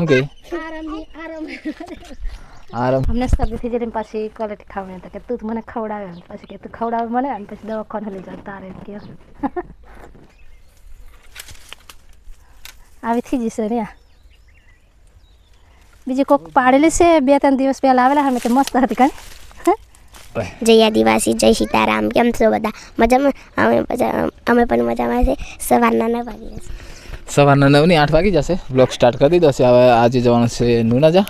શું કહે આરામ. આરામ અમને શરદી થઈ જાય ને પાછી ક્વોલિટી ખાવાની હતા કે તું મને ખવડાવે પછી કે તું ખવડાવે મને અને પછી દવાખાને લઈ જાવ તારે કે. આવી થઈ જશે ને. બીજી કોક પાડેલી છે? બે ત્રણ દિવસ પહેલા આવેલા અમે તો મસ્ત હતી કઈ જય આદિવાસી જય સીતારામ. કેમ છો બધા? મજામાં? અમે મજા- અમે પણ મજામાં છે. સવારના ના વાગી જશે સવારના નવની આઠ વાગી જશે. બ્લોગ સ્ટાર્ટ કરી દીધો છે. હવે આજે જવાનું છે નુનાજા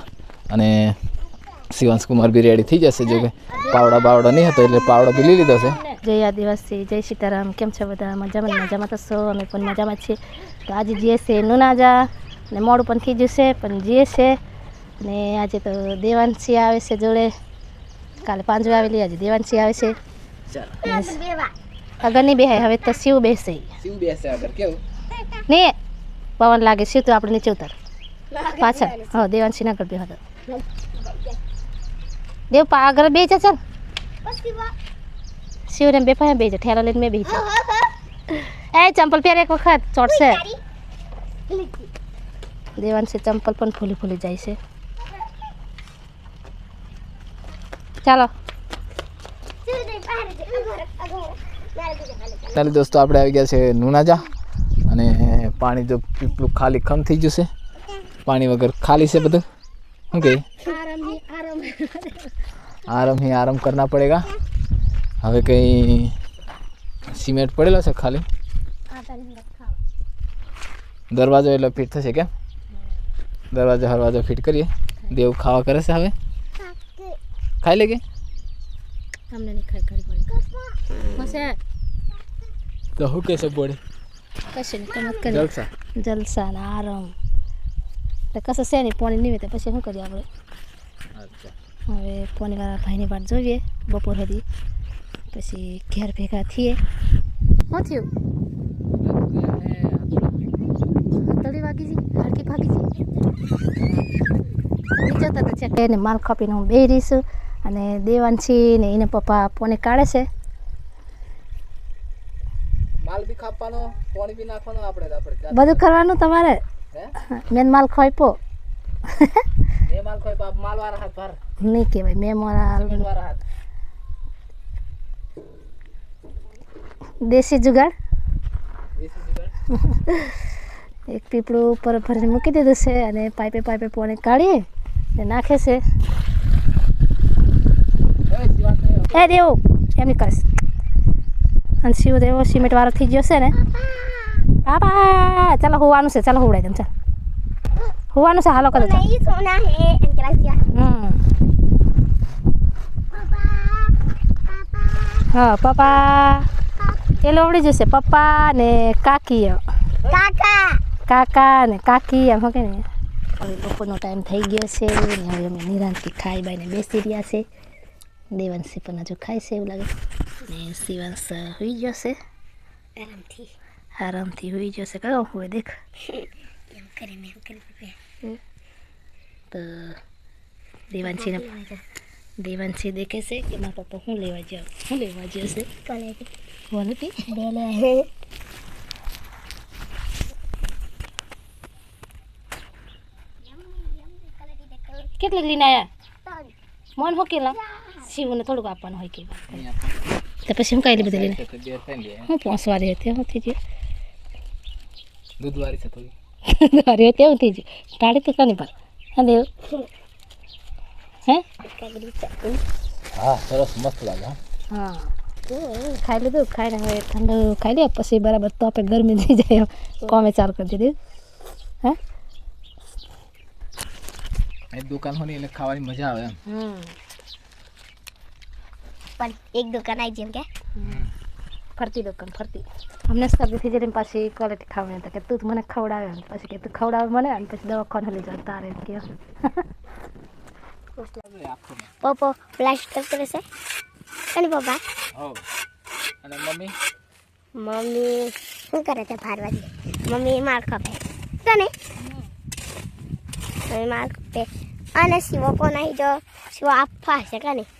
અને શિવાંશ કુમાર બી રેડી થઈ જશે. જો કે પાવડા બાવડા નહીં હતો એટલે પાવડો બી લઈ લીધો છે. જય આદિવાસી જય સીતારામ. કેમ છો બધા? મજામાં મજામાં તો છો? અમે પણ મજામાં જ છીએ. તો આજે જઈએ છે નુનાજા ને મોડું પણ થઈ જશે પણ જઈએ છે ને આજે તો દેવાંશી આવે છે જોડે. કાલે પાંજવે આવેલી આજે દેવાંશી આવે છે. આગળ નહીં બેહાય હવે તો શિવ બેસે. શિવ બેસે આગળ કેવું? ને પવન લાગે શિવ તો આપણે નીચે ઉતર પાછળ. હા દેવાંશી ના આગળ બે હતો દેવ પા આગળ બે જા ચાલ. શિવને બે પાસે બે જા ઠેલા લઈને મેં બે જા એ ચંપલ પહેરે એક વખત ચોટશે. દેવાંશી ચંપલ પણ ફૂલી ફૂલી જાય છે. ચાલો. ચાલો દોસ્તો આપણે આવી ગયા છે નુનાજા અને પાણી તો પીપલું ખાલી ખમ થઈ જશે. પાણી વગર ખાલી છે બધું. શું કહે આરામ. ही આરામ કરના પડેગા. હવે કંઈ સિમેન્ટ પડેલો છે ખાલી. દરવાજો એટલે ફિટ થશે કેમ? દરવાજો હરવાજો ફિટ કરીએ. દેવ ખાવા કરે છે હવે. ખાઈ લે કે? તમને નહીં ખાઈ ઘડી પડે તો શું કહેશે બોડે? કશે કમત કરી જલસા જલસા ને આરામ એટલે કશું છે નહીં પાણી નહીં હોય તો પછી શું કરીએ આપણે હવે પાણીવાળા ભાઈની વાત જોઈએ બપોર સુધી પછી ઘેર ભેગા થઈએ શું થયું વાગી જી હાડકી ભાગી જી વિચારતા તો છે એને માલ કાપીને હું બે રહીશું અને દેવાંશી ને એને પપ્પા પોને કાઢે છે બી પાણી બી નાખવાનું આપણે આપણે બધું કરવાનું તમારે? મેન માલ ખોઈપો મે માલ ખોઈપો બાપ માલ વાળા હાથ ભર. નહીં કહેવાય મે મારા વાળા હાથ. દેશી જુગાડ. દેશી જુગાડ? એક પીપળું ઉપર ભરીને મૂકી દીધું છે અને પાઇપે પાઇપે પાણી કાઢીએ ને નાખે છે. એ દેવું એમ કરીશ અને શિવ તો એવો સિમેન્ટ વાળો થઈ જશે ને. બાબા, ચાલો હોવાનું છે, ચાલો હોવડાય તમે ચાલ. હોવાનું છે, હાલો કરો હા, પપ્પા. એ લોવડી જશે, પપ્પા ને કાકી કાકા કાકા ને કાકી એમ કે ને હવે બપોરનો ટાઈમ થઈ ગયો છે, ને હવે અમે નિરાંતથી ખાઈ બાઈને બેસી રહ્યા છે. દેવાંશી પણ હજુ ખાય છે, એવું લાગે. ને શિવાંશ હોઈ જશે આરામથી આરામથી હોઈ જશે કયો હોય દેખ એમ કરીને એમ કરીને તો દેવાંશીને દેવાંશી દેખે છે કે મારા પપ્પા હું લેવા જાઉં હું લેવા જશે ક્વોલિટી ક્વોલિટી બે કેટલીક લઈને આવ્યા મન હો કેલા શિવને થોડુંક આપવાનું હોય કે તો પછી હું કાંઈ બધું લઈને હું પોસવારી હતી હું થઈ ગયું દૂધ વાળી છે થોડી. હતી તેવું થઈ ગયું ટાળી તો કાની પર? હા દેવ. હે? હા સરસ મસ્ત લાગે હા. હા. ખાઈ લીધું ખાઈને હવે ઠંડુ ખાઈ લે પછી બરાબર તો આપણે ગરમી થઈ જાય. કોમે ચાલુ કરી દીધું. હા? દુકાન હોય એટલે ખાવાની મજા આવે એમ. હમ. પણ એક દુકાન આવી જેમ કે. ફરતી દુકાન ફરતી. અમને શરદી થઈ જાય ને પાછી ક્વોલિટી ખાવાની હતા કે તું જ મને ખવડાવે પછી કે તું ખવડાવે મને અને પછી દવાખાને લઈ જાવ તારે કે. પપ્પો પ્લાસ્ટર કરે છે? અને પપ્પા? અને મમ્મી? મમ્મી શું કરે છે ફારવાથી મમ્મી માર ખપે. તને મમ્મી માર ખપે. અને શિવો કોણ આવી જો શિવો આપવા હશે કે શિવાંશ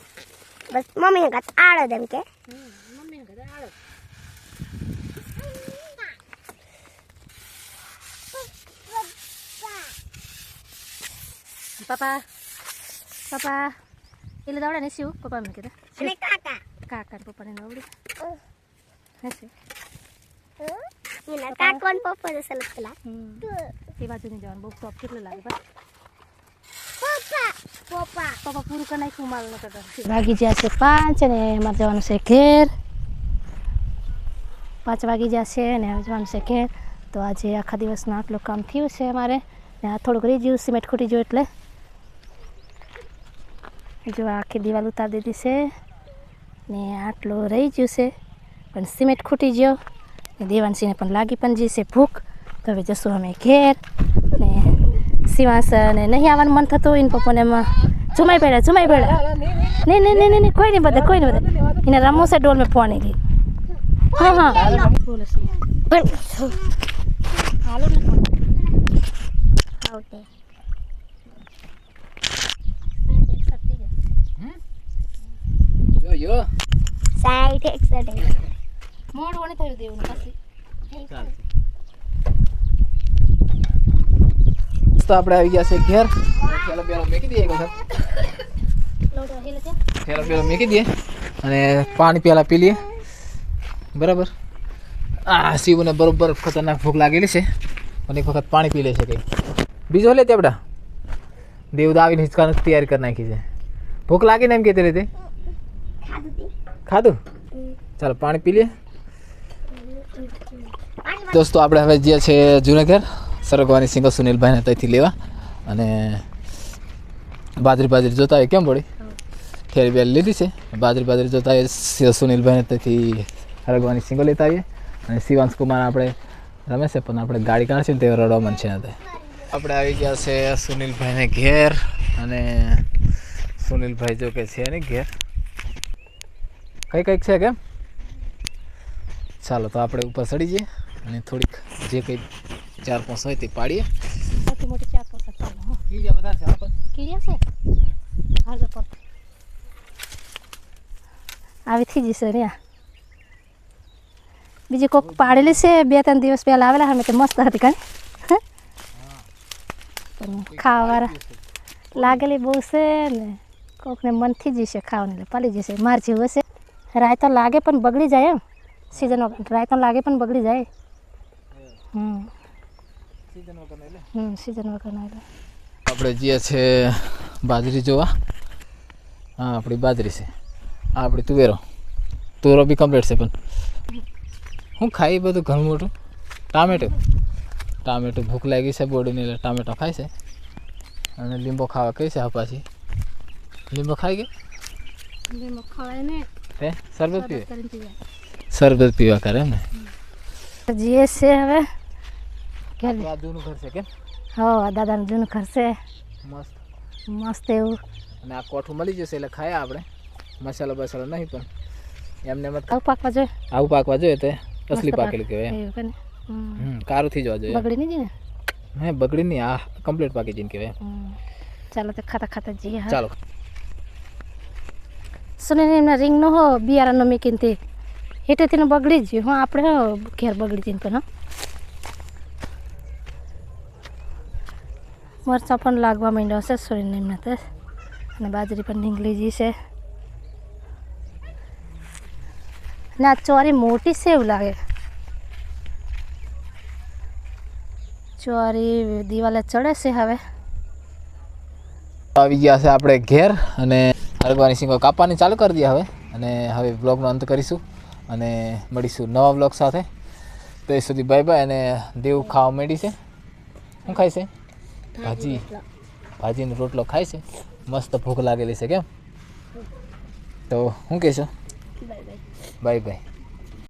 બસ મમ્મીને કાચ આડો એમ કે. મમ્મીને ઘરે આવો પપ્પા પપ્પા એટલે દવડે ને શિવ પપ્પા મને કીધા. અને કાકા. કાકા ને પપ્પાને નવડી હશે. એના કાકો ને પપ્પા તો સલત પેલા એ બાજુની જવાનું બહુ ટોપ કેટલું લાગે બસ પપ્પા પપ્પા પૂરું કરી નાખ્યું માલ નતો વાગી ગયા છે પાંચ અને એમાં જવાનું છે ઘેર પાંચ વાગી ગયા છે અને હવે જવાનું છે ઘેર તો આજે આખા દિવસનું આટલું કામ થયું છે અમારે ને આ થોડુંક રહી ગયું સિમેન્ટ ખૂટી ગયું એટલે જો આખી દિવાલ ઉતારી દીધી છે ને આટલું રહી ગયું છે પણ સિમેન્ટ ખૂટી ગયો ને દેવાનસિંહને પણ લાગી પણ જશે ભૂખ તો હવે જશું અમે ઘેર ને નહીં આવવાનું મન થતું એને પપ્પાને એમાં. જુમાઈ પડ્યા જુમાઈ પડ્યા. નહીં નહીં નહીં નહીં કોઈ નહીં બધે કોઈ નહીં બધા. એને રમો છે ડોલ મેં ફોન દી હા હા. ને યો સાઈઠ એકસઠ. મોડું નહીં થયું દેવું પછી. તો આપણે આવી ગયા છે ઘેર. પેલો પેલો મેકી દઈએ એક વખત. પેલો પેલો મેકી દઈએ અને પાણી પેલા પી લઈએ. બરાબર? આ શિવને બરોબર ખતરનાક ભૂખ લાગેલી છે. અને એક વખત પાણી પી લે છે કંઈ. બીજો લે તેપડા દેવ આવીને હિંચકાની તૈયારી કરી નાખી છે. ભૂખ લાગી ને એમ કહેતી રીતે? ખાધું? ચાલો, પાણી પી લઈએ દોસ્તો, આપણે હવે જે છે જુનાગઢ. સરગવાની સિંગલ સુનિલભાઈને ત્યાંથી લેવા. અને બાજરી બાજરી જોતા એ કેમ પડી થેરી બેલ લીધી છે. બાજરી બાજરી જોતા એ સુનિલભાઈને ત્યાંથી સરગવાની સિંગલ લેતા આવીએ. અને શિવાંશ કુમાર આપણે રમે છે પણ આપણે ગાડી કાઢશે ને તે રડવા મન છે આપણે આવી ગયા છે સુનિલભાઈને ઘેર. અને સુનિલભાઈ જો કે છે ને ઘેર. કઈ કંઈક છે કેમ? ચાલો તો આપણે ઉપર ચડી જઈએ અને થોડીક જે કંઈ ચાર પાંચ હોય તે પાડીએ. મોટી મોટી ચાર પોસા ચાલો કીડિયા બધા છે આપણે. કીડિયા છે? હાલ પર. આવી થઈ જશે રહ્યા બીજી કોક પાડેલી છે બે ત્રણ દિવસ પહેલા આવેલા અમે તે મસ્ત હતી કાંઈ. ખાવાવાળા લાગેલી બહુ છે ને કોકને મન થઈ જશે ખાવાની એટલે પાલી જશે. માર જેવું હશે રાયતો લાગે પણ બગડી જાય એમ. સિઝન રાયતો લાગે પણ બગડી જાય. હમ. હમ સિઝન વગરના એટલે. આપણે જે છે બાજરી જોવા. હા આપણી બાજરી છે. આ આપણી તુવેરો. તુવેરો બી કમ્પ્લીટ છે પણ. હું ખાઈ બધું ઘણું મોટું. ટામેટું. ટામેટું ભૂખ લાગી છે બોડીને એટલે ટામેટો ખાય છે. અને લીંબો ખાવા કઈ છે આ પાછી? લીંબો ખાઈ ગયો ખવાય ને. તે શરબત પીવે? શરબત પીવા કરે એમ ને જીએ છે હવે ઘેર આ જૂનું ઘર છે કેમ? હો આ દાદાનું જૂનું ઘર છે. મસ્ત. મસ્ત એવું. અને આ કોઠું મળી જશે એટલે ખાયા આપણે. મસાલો બસાલો નહીં પણ એમને મત આવું પાકવા જોઈએ. આવું પાકવા જોઈએ તે. અસલી પાકેલું કહેવાય ને? હમ. કારું થી જવા જોઈએ. બગડી નહીં ને હે બગડી નહીં આ કમ્પ્લીટ પાકી જઈને કહેવાય ચાલો તો ખાતા ખાતા જઈએ ચાલો. સુને એમના રીંગનો હો બિયારાનો મેકીને તે. હેઠેથી બગડી જ હું આપણે ઘેર બગડી જઈને પણ હા. મરચાં પણ લાગવા માંડ્યા હશે સોરીને એમના તે અને બાજરી પણ નીકળી ગઈ છે. ને આ ચોરી મોટી છે એવું લાગે. ચોરી દિવાલે ચડે છે હવે. આવી ગયા છે આપણે ઘેર અને હરગવાની સિંગો કાપવાની ચાલુ કરી દઈએ હવે. અને હવે બ્લોગનો અંત કરીશું અને મળીશું નવા બ્લોગ સાથે. તો એ સુધી બાય બાય અને દેવ ખાવા માંડી છે. શું ખાય છે? ભાજી. ભાજીનો રોટલો ખાય છે. મસ્ત ભૂખ લાગેલી છે કેમ? તો શું કહેશો બાય બાય.